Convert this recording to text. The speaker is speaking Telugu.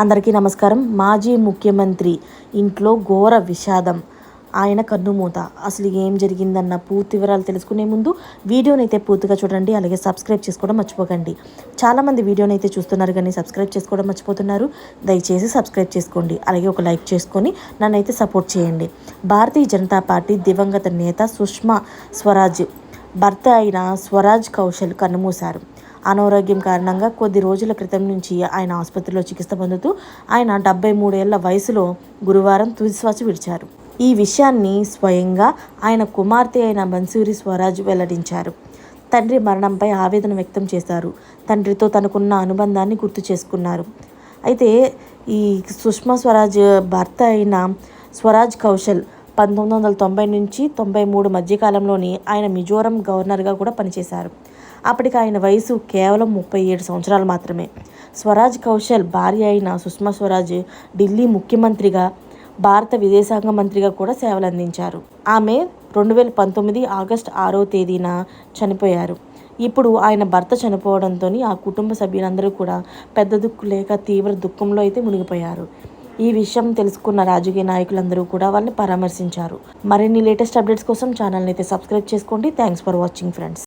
అందరికీ నమస్కారం. మాజీ ముఖ్యమంత్రి ఇంట్లో ఘోర విషాదం. ఆయన కన్నుమూత అసలు ఏం జరిగిందన్న పూర్తి వివరాలు తెలుసుకునే ముందు వీడియోని అయితే పూర్తిగా చూడండి అలాగే సబ్స్క్రైబ్ చేసుకోవడం మర్చిపోకండి. చాలామంది వీడియోని అయితే చూస్తున్నారు కానీ సబ్స్క్రైబ్ చేసుకోవడం మర్చిపోతున్నారు. దయచేసి సబ్స్క్రైబ్ చేసుకోండి అలాగే ఒక లైక్ చేసుకొని నన్నైతే సపోర్ట్ చేయండి. భారతీయ జనతా పార్టీ దివంగత నేత సుష్మా స్వరాజ్ భర్త అయిన స్వరాజ్ కౌశల్ కన్నుమూశారు అనారోగ్యం కారణంగా కొద్ది రోజుల క్రితం నుంచి ఆయన ఆసుపత్రిలో చికిత్స పొందుతూ ఆయన డెబ్బై మూడేళ్ళ వయసులో గురువారం తుదిశ్వాస విడిచారు. ఈ విషయాన్ని స్వయంగా ఆయన కుమార్తె అయిన బన్సూరి స్వరాజ్ వెల్లడించారు. తండ్రి మరణంపై ఆవేదన వ్యక్తం చేశారు. తండ్రితో తనకున్న అనుబంధాన్ని గుర్తు చేసుకున్నారు. అయితే ఈ సుష్మా స్వరాజ్ భర్త అయిన స్వరాజ్ కౌశల్ పంతొమ్మిది వందల తొంభై నుంచి తొంభై మూడు మధ్యకాలంలోని ఆయన మిజోరం గవర్నర్గా కూడా పనిచేశారు. అప్పటికి ఆయన వయసు కేవలం ముప్పై ఏడు సంవత్సరాలు మాత్రమే. స్వరాజ్ కౌశల్ భార్య అయిన సుష్మా స్వరాజ్ ఢిల్లీ ముఖ్యమంత్రిగా భారత విదేశాంగ మంత్రిగా కూడా సేవలు అందించారు ఆమె రెండు వేల పంతొమ్మిది ఆగస్టు ఆరో తేదీన చనిపోయారు. ఇప్పుడు ఆయన భర్త చనిపోవడంతో ఆ కుటుంబ సభ్యులందరూ కూడా పెద్ద దుక్కు లేక తీవ్ర దుఃఖంలో అయితే మునిగిపోయారు. ఈ విషయం తెలుసుకున్న రాజకీయ నాయకులందరూ కూడా వాళ్ళని పరామర్శించారు. మరిన్ని లేటెస్ట్ అప్డేట్స్ కోసం ఛానల్ని అయితే సబ్స్క్రైబ్ చేసుకోండి. Thanks for watching friends.